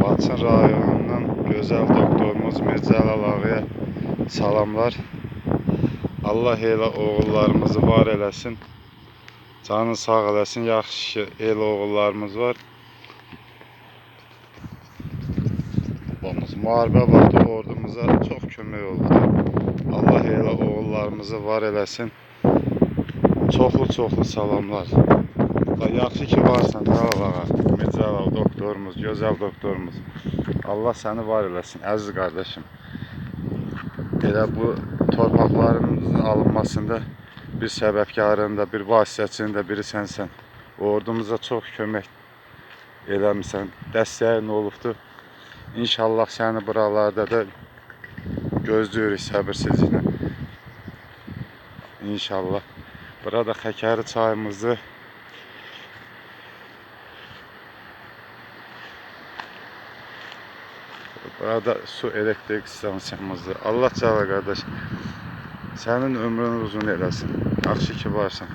Laçın rayonundan gözəl doktorumuz Mirzəlal ağaya salamlar. Allah elə oğullarımızı var eləsin. Canı sağ eləsin. Yaxşı elə oğullarımız var. Babamız müharibə vaxtı ordumuza çox kömək oldu. Allah elə oğullarımızı var eləsin. Çoxlu-çoxlu salamlar. Da yaxşı ki varsan Cəlal ağa, Mirzəlal doktorumuz, gözəl doktorumuz. Allah səni var eləsin, əziz qardaşım. Elə bu torpaqlarımızın alınmasında bir səbəbkarın da, bir vasitəçinin də biri sənsən. Ordumuza çox kömək eləmisən, dəstəyin olubdu. İnşallah səni buralarda da gözləyirik səbirsizliklə. İnşallah. Burada Xəkəri çayımızı Burada su elektrik stansiyamızdır. Allah cələ qardaş. Sənin ömrünü uzun eləsin. Yaxşı ki varsan.